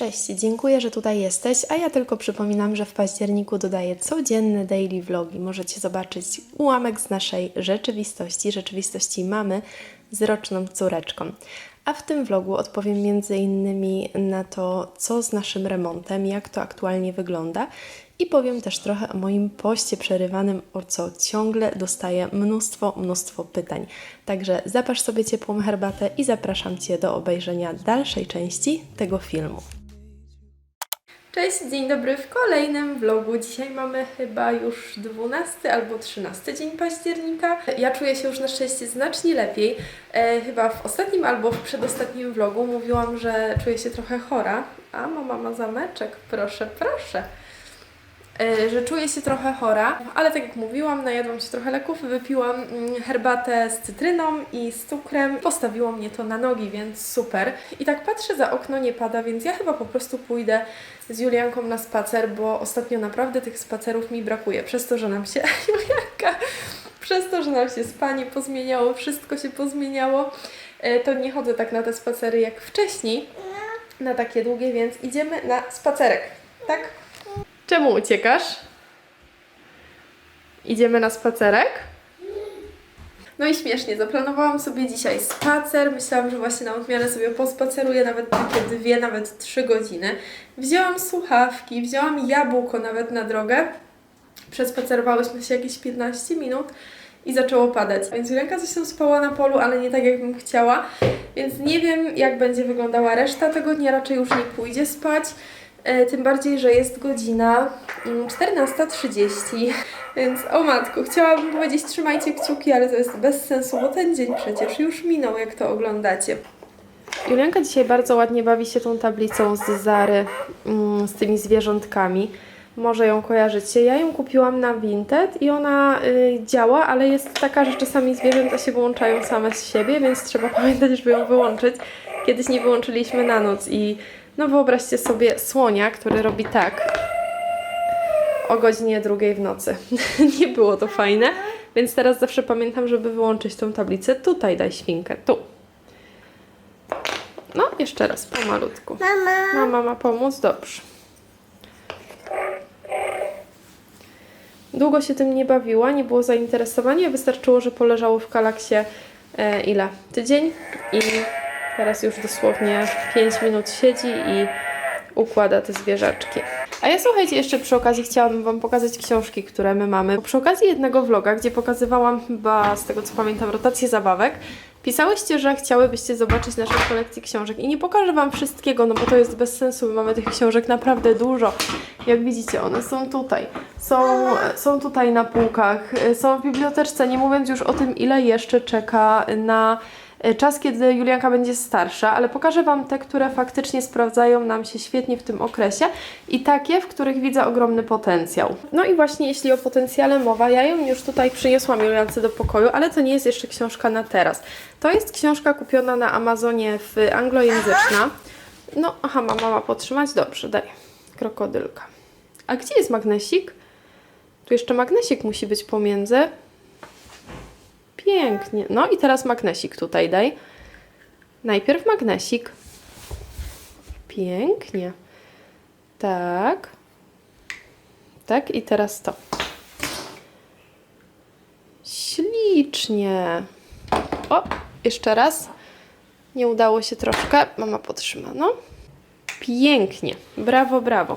Cześć, dziękuję, że tutaj jesteś, a ja tylko przypominam, że w październiku dodaję codzienne daily vlogi. Możecie zobaczyć ułamek z naszej rzeczywistości, rzeczywistości mamy z roczną córeczką. A w tym vlogu odpowiem innymi na to, co z naszym remontem, jak to aktualnie wygląda i powiem też trochę o moim poście przerywanym, o co ciągle dostaję mnóstwo, mnóstwo pytań. Także zapasz sobie ciepłą herbatę i zapraszam Cię do obejrzenia dalszej części tego filmu. Cześć, dzień dobry w kolejnym vlogu. Dzisiaj mamy chyba już 12 albo 13 dzień października. Ja czuję się już na szczęście znacznie lepiej. E, chyba w ostatnim albo w przedostatnim vlogu mówiłam, że czuję się trochę chora. A mama ma zameczek, proszę, proszę. E, że czuję się trochę chora, ale tak jak mówiłam, najadłam się trochę leków, wypiłam mm, herbatę z cytryną i z cukrem. Postawiło mnie to na nogi, więc super. I tak patrzę za okno, nie pada, więc ja chyba po prostu pójdę z Julianką na spacer, bo ostatnio naprawdę tych spacerów mi brakuje. Przez to, że nam się Julianka, przez to, że nam się spanie pozmieniało, wszystko się pozmieniało, e, to nie chodzę tak na te spacery jak wcześniej, na takie długie, więc idziemy na spacerek, tak? Czemu uciekasz? Idziemy na spacerek? No i śmiesznie, zaplanowałam sobie dzisiaj spacer. Myślałam, że właśnie na odmianę sobie pospaceruję nawet takie dwie, nawet trzy godziny. Wzięłam słuchawki, wzięłam jabłko nawet na drogę. Przespacerowałyśmy się jakieś 15 minut i zaczęło padać. Więc Julianka coś tam spała na polu, ale nie tak jakbym chciała. Więc nie wiem jak będzie wyglądała reszta tego dnia, raczej już nie pójdzie spać. E, Tym bardziej, że jest godzina mm, 14.30, więc o matku, chciałabym powiedzieć trzymajcie kciuki, ale to jest bez sensu, bo ten dzień przecież już minął, jak to oglądacie. Julianka dzisiaj bardzo ładnie bawi się tą tablicą z Zary, mm, z tymi zwierzątkami. Może ją kojarzycie. Ja ją kupiłam na Vinted i ona y, działa, ale jest taka, że czasami zwierzęta się wyłączają same z siebie, więc trzeba pamiętać, żeby ją wyłączyć. Kiedyś nie wyłączyliśmy na noc i no wyobraźcie sobie słonia, który robi tak o godzinie drugiej w nocy. nie było to fajne, więc teraz zawsze pamiętam, żeby wyłączyć tą tablicę. Tutaj daj świnkę, tu. No, jeszcze raz, pomalutku. Mama. Mama ma pomóc? Dobrze. Długo się tym nie bawiła, nie było zainteresowania. Wystarczyło, że poleżało w kalaksie e, ile? Tydzień i teraz już dosłownie 5 minut siedzi i układa te zwierzaczki. A ja słuchajcie, jeszcze przy okazji chciałabym Wam pokazać książki, które my mamy. Przy okazji jednego vloga, gdzie pokazywałam chyba, z tego co pamiętam, rotację zabawek, pisałyście, że chciałybyście zobaczyć naszą kolekcję książek. I nie pokażę Wam wszystkiego, no bo to jest bez sensu, my mamy tych książek naprawdę dużo. Jak widzicie, one są tutaj. Są, są tutaj na półkach, są w biblioteczce, nie mówiąc już o tym, ile jeszcze czeka na czas, kiedy Julianka będzie starsza, ale pokażę Wam te, które faktycznie sprawdzają nam się świetnie w tym okresie i takie, w których widzę ogromny potencjał. No i właśnie jeśli o potencjale mowa, ja ją już tutaj przyniosłam Juliance do pokoju, ale to nie jest jeszcze książka na teraz. To jest książka kupiona na Amazonie w anglojęzyczna. No, aha, ma potrzymać? Dobrze, daj. Krokodylka. A gdzie jest magnesik? Tu jeszcze magnesik musi być pomiędzy. Pięknie. No i teraz magnesik tutaj daj. Najpierw magnesik. Pięknie. Tak. Tak i teraz to. Ślicznie. O, jeszcze raz. Nie udało się troszkę. Mama potrzyma, no. Pięknie. Brawo, brawo.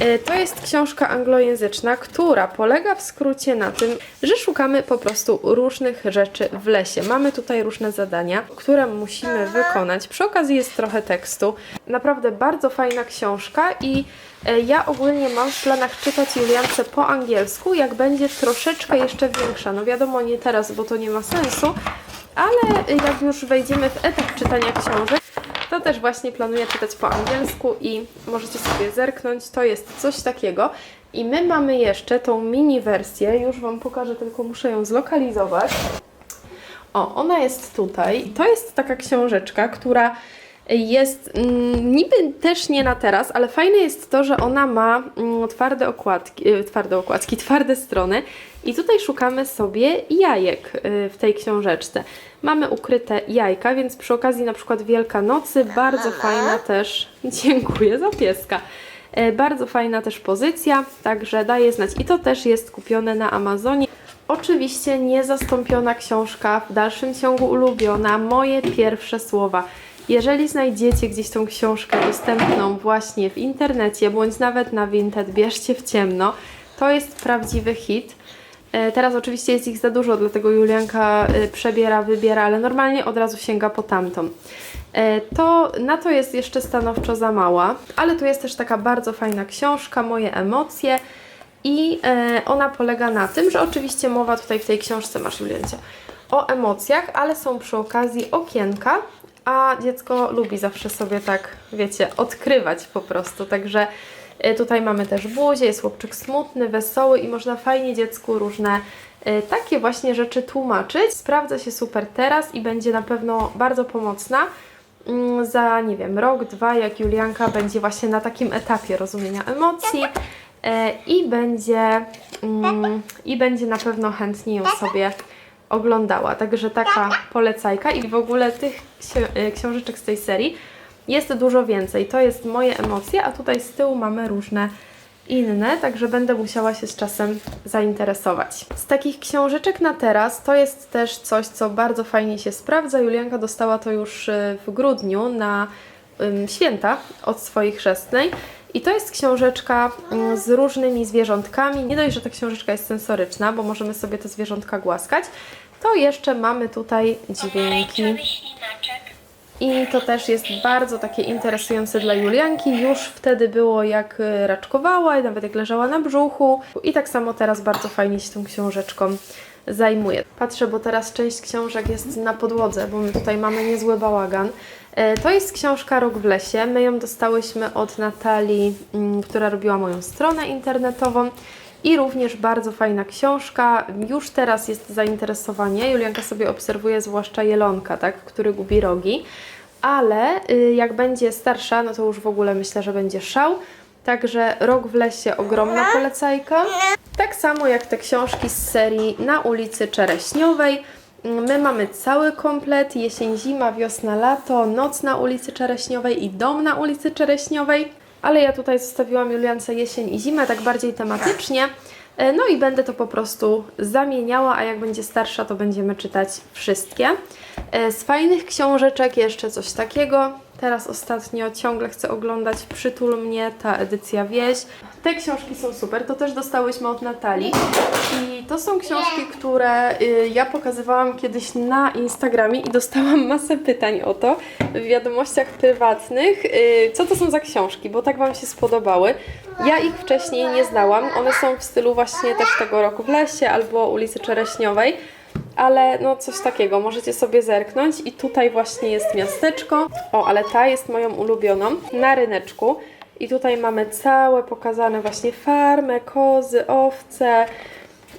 E, To jest książka anglojęzyczna, która polega w skrócie na tym, że szukamy po prostu różnych rzeczy w lesie. Mamy tutaj różne zadania, które musimy wykonać. Przy okazji jest trochę tekstu. Naprawdę bardzo fajna książka i e, ja ogólnie mam w planach czytać Juliance po angielsku, jak będzie troszeczkę jeszcze większa. No wiadomo, nie teraz, bo to nie ma sensu, ale jak już wejdziemy w etap czytania książek, to też właśnie planuję czytać po angielsku i możecie sobie zerknąć. To jest coś takiego. I my mamy jeszcze tą mini wersję. Już Wam pokażę, tylko muszę ją zlokalizować. O, ona jest tutaj. To jest taka książeczka, która jest mm, niby też nie na teraz, ale fajne jest to, że ona ma mm, twarde okładki, e, twarde okładki, twarde strony I tutaj szukamy sobie jajek y, w tej książeczce. Mamy ukryte jajka, więc przy okazji na przykład Wielkanocy bardzo fajna też, dziękuję za pieska, E, bardzo fajna też pozycja, także daję znać. I to też jest kupione na Amazonie. Oczywiście niezastąpiona książka, w dalszym ciągu ulubiona, moje pierwsze słowa. Jeżeli znajdziecie gdzieś tą książkę dostępną właśnie w internecie, bądź nawet na Vinted, bierzcie w ciemno, to jest prawdziwy hit. E, Teraz oczywiście jest ich za dużo, dlatego Julianka e, przebiera, wybiera, ale normalnie od razu sięga po tamtą. E, To na to jest jeszcze stanowczo za mała, ale tu jest też taka bardzo fajna książka, Moje emocje. I ona polega na tym, że oczywiście mowa tutaj w tej książce, masz Juliancie, o emocjach, ale są przy okazji okienka, a dziecko lubi zawsze sobie tak, wiecie, odkrywać po prostu. Także tutaj mamy też buzię, jest chłopczyk smutny, wesoły i można fajnie dziecku różne e, takie właśnie rzeczy tłumaczyć. Sprawdza się super teraz i będzie na pewno bardzo pomocna mm, za, nie wiem, rok, dwa, jak Julianka będzie właśnie na takim etapie rozumienia emocji e, i będzie, mm, i będzie na pewno chętnie ją sobie oglądała. Także taka polecajka i w ogóle tych ksi- e, książeczek z tej serii jest dużo więcej. To jest moje emocje, a tutaj z tyłu mamy różne inne, także będę musiała się z czasem zainteresować. Z takich książeczek na teraz to jest też coś, co bardzo fajnie się sprawdza. Julianka dostała to już y, w grudniu na święta od swojej chrzestnej. I to jest książeczka mm, z różnymi zwierzątkami. Nie dość, że ta książeczka jest sensoryczna, bo możemy sobie te zwierzątka głaskać, to jeszcze mamy tutaj dźwięki. I to też jest bardzo takie interesujące dla Julianki. Już wtedy było jak y, raczkowała i nawet jak leżała na brzuchu. I tak samo teraz bardzo fajnie się tą książeczką zajmuje. Patrzę, bo teraz część książek jest na podłodze, bo my tutaj mamy niezły bałagan. E, To jest książka Rok w lesie. My ją dostałyśmy od Natalii, mm, która robiła moją stronę internetową. I również bardzo fajna książka. Już teraz jest zainteresowanie. Julianka sobie obserwuje zwłaszcza jelonka, tak, który gubi rogi. Ale y, jak będzie starsza, no to już w ogóle myślę, że będzie szał. Także Rok w lesie, ogromna polecajka. Tak samo jak te książki z serii Na ulicy Czereśniowej. My mamy cały komplet, jesień, zima, wiosna, lato, noc na ulicy Czereśniowej i dom na ulicy Czereśniowej. Ale ja tutaj zostawiłam Juliance jesień i zimę, tak bardziej tematycznie. E, No i będę to po prostu zamieniała, a jak będzie starsza, to będziemy czytać wszystkie. E, Z fajnych książeczek jeszcze coś takiego. Teraz ostatnio ciągle chcę oglądać Przytul mnie, ta edycja wieś. Te książki są super, to też dostałyśmy od Natalii. I to są książki, które y, ja pokazywałam kiedyś na Instagramie i dostałam masę pytań o to w wiadomościach prywatnych. Y, Co to są za książki, bo tak Wam się spodobały. Ja ich wcześniej nie znałam. One są w stylu właśnie też tego roku w lesie albo ulicy Czereśniowej. Ale no coś takiego, możecie sobie zerknąć i tutaj właśnie jest miasteczko. O, ale ta jest moją ulubioną na ryneczku. I tutaj mamy całe pokazane właśnie farmę, kozy, owce,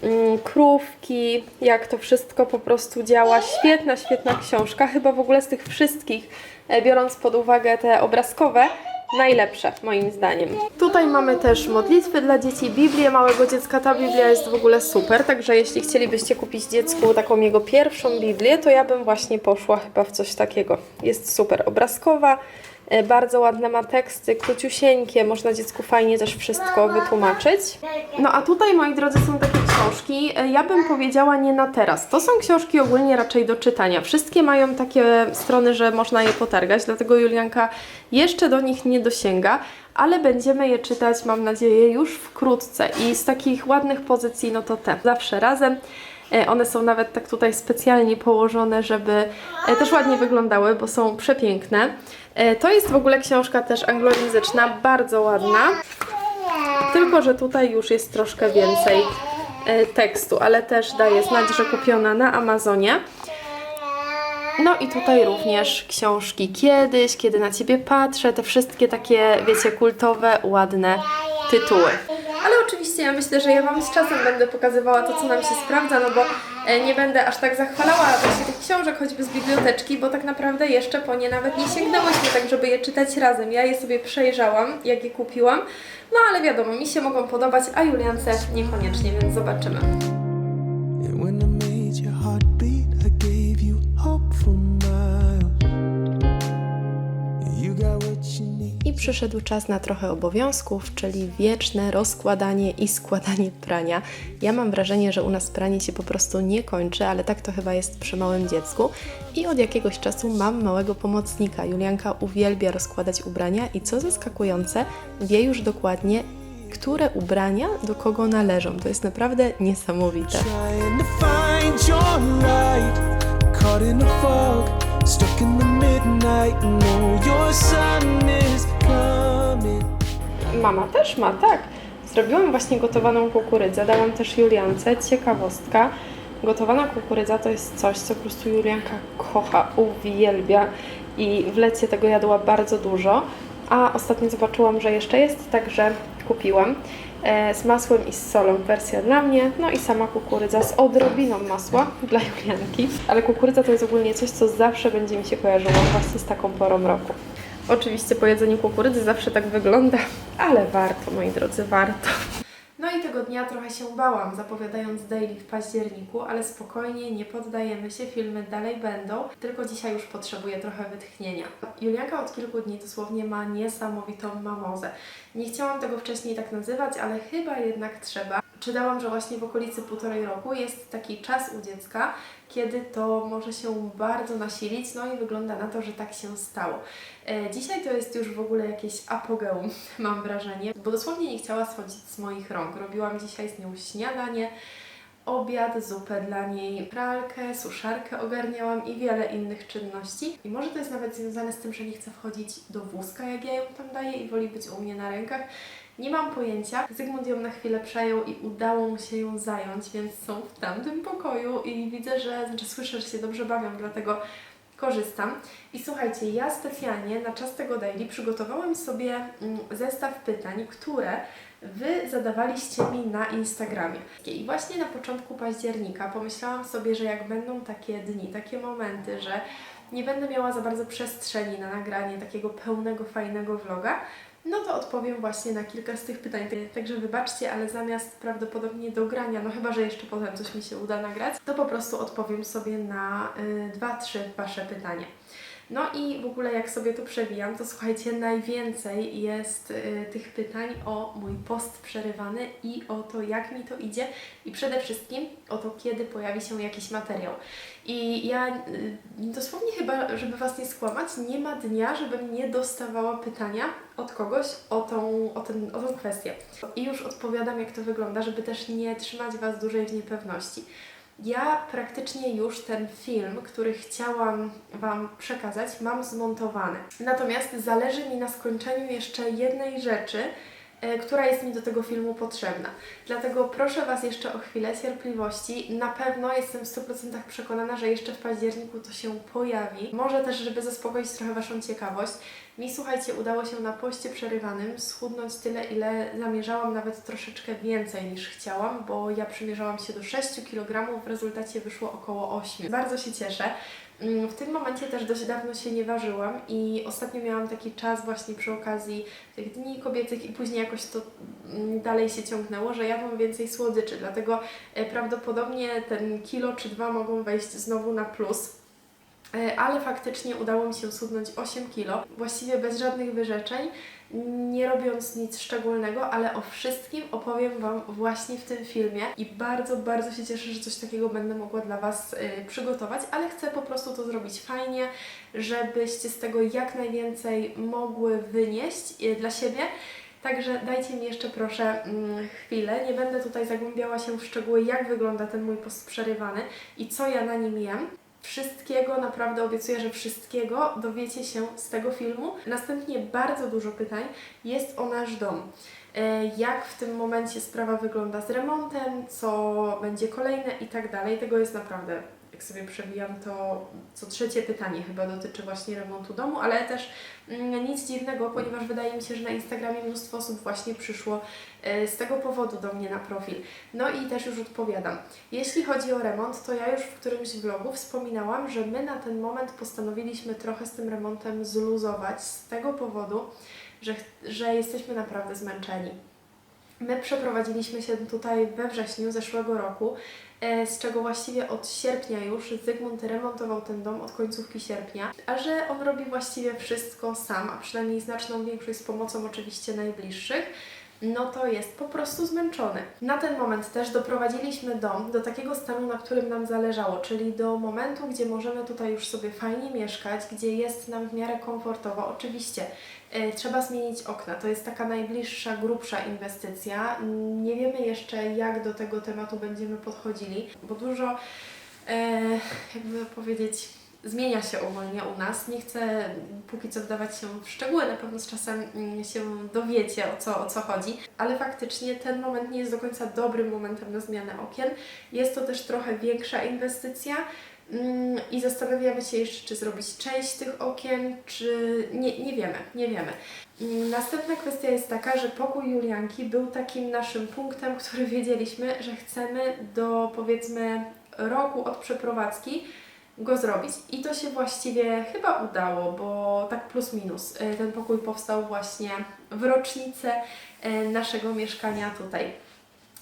mm, krówki, jak to wszystko po prostu działa. Świetna, świetna książka. Chyba w ogóle z tych wszystkich, e, biorąc pod uwagę te obrazkowe, najlepsze moim zdaniem. Tutaj mamy też modlitwy dla dzieci, Biblię małego dziecka. Ta Biblia jest w ogóle super, także jeśli chcielibyście kupić dziecku taką jego pierwszą Biblię, to ja bym właśnie poszła chyba w coś takiego. Jest super obrazkowa, e, bardzo ładne ma teksty, króciusieńkie, można dziecku fajnie też wszystko wytłumaczyć. No a tutaj, moi drodzy, są takie książki, e, ja bym powiedziała nie na teraz. To są książki ogólnie raczej do czytania. Wszystkie mają takie strony, że można je potargać, dlatego Julianka jeszcze do nich nie dosięga, ale będziemy je czytać, mam nadzieję, już wkrótce. I z takich ładnych pozycji, no to te, zawsze razem. E, One są nawet tak tutaj specjalnie położone, żeby e, też ładnie wyglądały, bo są przepiękne. To jest w ogóle książka też anglojęzyczna, bardzo ładna. Tylko, że tutaj już jest troszkę więcej tekstu, ale też daje znać, że kupiona na Amazonie. No i tutaj również książki kiedyś, kiedy na ciebie patrzę, te wszystkie takie, wiecie, kultowe, ładne tytuły. Ale oczywiście ja myślę, że ja Wam z czasem będę pokazywała to, co nam się sprawdza, no bo e, nie będę aż tak zachwalała właśnie tych książek, choćby z biblioteczki, bo tak naprawdę jeszcze po nie nawet nie sięgnęłyśmy, tak żeby je czytać razem. Ja je sobie przejrzałam, jak je kupiłam, no ale wiadomo, mi się mogą podobać, a Juliance niekoniecznie, więc zobaczymy. Przyszedł czas na trochę obowiązków, czyli wieczne rozkładanie i składanie prania. Ja mam wrażenie, że u nas pranie się po prostu nie kończy, ale tak to chyba jest przy małym dziecku. I od jakiegoś czasu mam małego pomocnika. Julianka uwielbia rozkładać ubrania i co zaskakujące, wie już dokładnie, które ubrania do kogo należą. To jest naprawdę niesamowite. Stuck in the midnight. No, your coming. Mama też ma, tak. Zrobiłam właśnie gotowaną kukurydzę, dałam też Juliance. Ciekawostka, gotowana kukurydza to jest coś, co po prostu Julianka kocha, uwielbia i w lecie tego jadła bardzo dużo. A ostatnio zobaczyłam, że jeszcze jest, także kupiłam. E, z masłem i z solą wersja dla mnie, no i sama kukurydza z odrobiną masła dla Julianki. Ale kukurydza to jest ogólnie coś, co zawsze będzie mi się kojarzyło właśnie z taką porą roku. Oczywiście po jedzeniu kukurydzy zawsze tak wygląda, ale warto, moi drodzy, warto. No i tego dnia trochę się bałam, zapowiadając daily w październiku, ale spokojnie, nie poddajemy się, filmy dalej będą, tylko dzisiaj już potrzebuję trochę wytchnienia. Julianka od kilku dni dosłownie ma niesamowitą mamozę. Nie chciałam tego wcześniej tak nazywać, ale chyba jednak trzeba. Czytałam, że właśnie w okolicy półtorej roku jest taki czas u dziecka, kiedy to może się bardzo nasilić, no i wygląda na to, że tak się stało. E, dzisiaj to jest już w ogóle jakieś apogeum, mam wrażenie, bo dosłownie nie chciała schodzić z moich rąk. Robiłam dzisiaj z nią śniadanie, obiad, zupę dla niej, pralkę, suszarkę ogarniałam i wiele innych czynności. I może to jest nawet związane z tym, że nie chce wchodzić do wózka, jak ja ją tam daję i woli być u mnie na rękach. Nie mam pojęcia. Zygmunt ją na chwilę przejął i udało mu się ją zająć, więc są w tamtym pokoju i widzę, że, znaczy słyszę, że się dobrze bawią, dlatego korzystam. I słuchajcie, ja specjalnie na czas tego daily przygotowałam sobie mm, zestaw pytań, które Wy zadawaliście mi na Instagramie. I właśnie na początku października pomyślałam sobie, że jak będą takie dni, takie momenty, że nie będę miała za bardzo przestrzeni na nagranie takiego pełnego, fajnego vloga, no to odpowiem właśnie na kilka z tych pytań. Także wybaczcie, ale zamiast prawdopodobnie do grania, no chyba, że jeszcze potem coś mi się uda nagrać, to po prostu odpowiem sobie na y, dwa, trzy Wasze pytania. No i w ogóle jak sobie to przewijam, to słuchajcie, najwięcej jest y, tych pytań o mój post przerywany i o to, jak mi to idzie i przede wszystkim o to, kiedy pojawi się jakiś materiał. I ja y, dosłownie chyba, żeby Was nie skłamać, nie ma dnia, żebym nie dostawała pytania od kogoś o tą, o, ten, o tą kwestię. I już odpowiadam, jak to wygląda, żeby też nie trzymać Was dłużej w niepewności. Ja praktycznie już ten film, który chciałam Wam przekazać, mam zmontowany. Natomiast zależy mi na skończeniu jeszcze jednej rzeczy, która jest mi do tego filmu potrzebna. Dlatego proszę Was jeszcze o chwilę cierpliwości. Na pewno jestem w 100% przekonana, że jeszcze w październiku to się pojawi. Może też, żeby zaspokoić trochę Waszą ciekawość. Mi, słuchajcie, udało się na poście przerywanym schudnąć tyle, ile zamierzałam, nawet troszeczkę więcej niż chciałam, bo ja przymierzałam się do 6 kg, w rezultacie wyszło około 8. Bardzo się cieszę. Mm, W tym momencie też dość dawno się nie ważyłam i ostatnio miałam taki czas właśnie przy okazji tych dni kobiecych i później jakoś to mm, dalej się ciągnęło, że jadłam więcej słodyczy, dlatego e, prawdopodobnie ten kilo czy dwa mogą wejść znowu na plus. E, ale faktycznie udało mi się schudnąć 8 kg, właściwie bez żadnych wyrzeczeń, nie robiąc nic szczególnego, ale o wszystkim opowiem Wam właśnie w tym filmie i bardzo, bardzo się cieszę, że coś takiego będę mogła dla Was y, przygotować, ale chcę po prostu to zrobić fajnie, żebyście z tego jak najwięcej mogły wynieść y, dla siebie. Także dajcie mi jeszcze proszę mm, chwilę. Nie będę tutaj zagłębiała się w szczegóły, jak wygląda ten mój post przerywany i co ja na nim jem. Wszystkiego, naprawdę obiecuję, że wszystkiego dowiecie się z tego filmu. Następnie bardzo dużo pytań jest o nasz dom. E, Jak w tym momencie sprawa wygląda z remontem, co będzie kolejne i tak dalej. Tego jest naprawdę, jak sobie przewijam, to co trzecie pytanie chyba dotyczy właśnie remontu domu, ale też mm, nic dziwnego, ponieważ wydaje mi się, że na Instagramie mnóstwo osób właśnie przyszło e, z tego powodu do mnie na profil. No i też już odpowiadam. Jeśli chodzi o remont, to ja już w którymś vlogu wspominałam, że my na ten moment postanowiliśmy trochę z tym remontem zluzować z tego powodu, że, że jesteśmy naprawdę zmęczeni. My przeprowadziliśmy się tutaj we wrześniu zeszłego roku z czego właściwie od sierpnia już Zygmunt remontował ten dom od końcówki sierpnia, a że on robi właściwie wszystko sam, a przynajmniej znaczną większość z pomocą oczywiście najbliższych, no to jest po prostu zmęczony. Na ten moment też doprowadziliśmy dom do takiego stanu, na którym nam zależało, czyli do momentu, gdzie możemy tutaj już sobie fajnie mieszkać, gdzie jest nam w miarę komfortowo. Oczywiście e, trzeba zmienić okna, to jest taka najbliższa, grubsza inwestycja. Nie wiemy jeszcze, jak do tego tematu będziemy podchodzili, bo dużo, e, jakby powiedzieć, zmienia się ogólnie u nas. Nie chcę póki co wdawać się w szczegóły, na pewno z czasem mm, się dowiecie o co, o co chodzi, ale faktycznie ten moment nie jest do końca dobrym momentem na zmianę okien. Jest to też trochę większa inwestycja. mm, I zastanawiamy się jeszcze, czy zrobić część tych okien, czy nie, nie wiemy, nie wiemy. Mm, Następna kwestia jest taka, że pokój Julianki był takim naszym punktem, który wiedzieliśmy, że chcemy do powiedzmy roku od przeprowadzki go zrobić. I to się właściwie chyba udało, bo tak plus minus. y, Ten pokój powstał właśnie w rocznicę y, naszego mieszkania tutaj.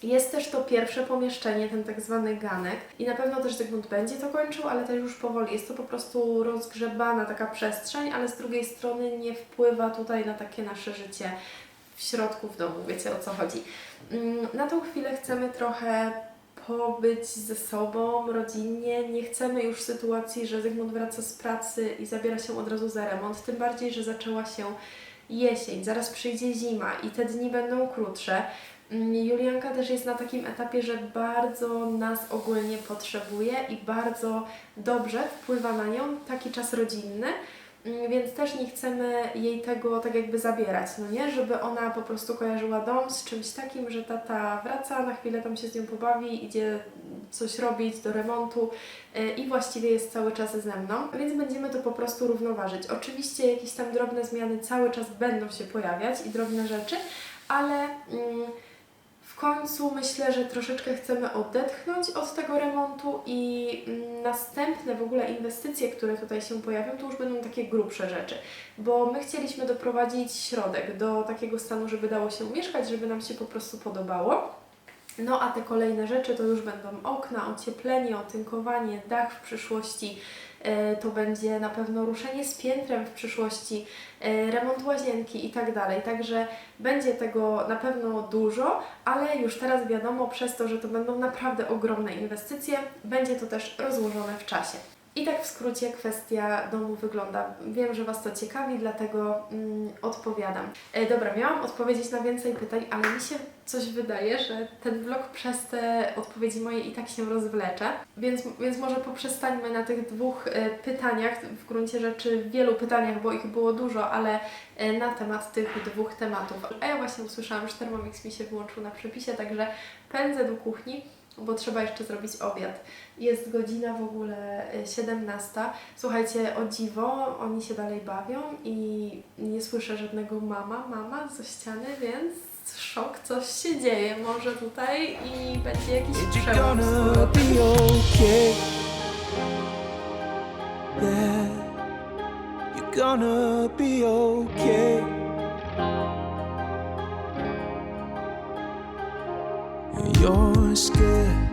Jest też to pierwsze pomieszczenie, ten tak zwany ganek i na pewno też Zygmunt będzie to kończył, ale też już powoli. Jest to po prostu rozgrzebana taka przestrzeń, ale z drugiej strony nie wpływa tutaj na takie nasze życie w środku w domu, wiecie o co chodzi. Mm, Na tą chwilę chcemy trochę pobyć ze sobą rodzinnie. Nie chcemy już sytuacji, że Zygmunt wraca z pracy i zabiera się od razu za remont, tym bardziej, że zaczęła się jesień, zaraz przyjdzie zima i te dni będą krótsze. Mm, Julianka też jest na takim etapie, że bardzo nas ogólnie potrzebuje i bardzo dobrze wpływa na nią taki czas rodzinny. Mm, Więc też nie chcemy jej tego tak jakby zabierać, no nie? Żeby ona po prostu kojarzyła dom z czymś takim, że tata wraca, na chwilę tam się z nią pobawi, idzie coś robić do remontu y, i właściwie jest cały czas ze mną, więc będziemy to po prostu równoważyć. Oczywiście jakieś tam drobne zmiany cały czas będą się pojawiać i drobne rzeczy, ale mm, w końcu myślę, że troszeczkę chcemy odetchnąć od tego remontu i mm, następne w ogóle inwestycje, które tutaj się pojawią, to już będą takie grubsze rzeczy, bo my chcieliśmy doprowadzić środek do takiego stanu, żeby dało się mieszkać, żeby nam się po prostu podobało. No a te kolejne rzeczy to już będą okna, ocieplenie, otynkowanie, dach w przyszłości. E, To będzie na pewno ruszenie z piętrem w przyszłości, e, remont łazienki i tak dalej. Także będzie tego na pewno dużo, ale już teraz wiadomo, przez to, że to będą naprawdę ogromne inwestycje, będzie to też rozłożone w czasie. I tak w skrócie kwestia domu wygląda. Wiem, że Was to ciekawi, dlatego mm, odpowiadam. E, dobra, miałam odpowiedzieć na więcej pytań, ale mi się coś wydaje, że ten vlog przez te odpowiedzi moje i tak się rozwlecze. Więc, więc może poprzestańmy na tych dwóch e, pytaniach, w gruncie rzeczy wielu pytaniach, bo ich było dużo, ale e, na temat tych dwóch tematów. A ja właśnie usłyszałam, że Thermomix mi się wyłączył na przepisie, także pędzę do kuchni bo trzeba jeszcze zrobić obiad. Jest godzina w ogóle y, 17. Słuchajcie, o dziwo, oni się dalej bawią i nie słyszę żadnego mama, mama ze ściany, więc szok, coś się dzieje może tutaj i będzie jakiś przełom okay? Yeah, you're gonna be okay. You're scared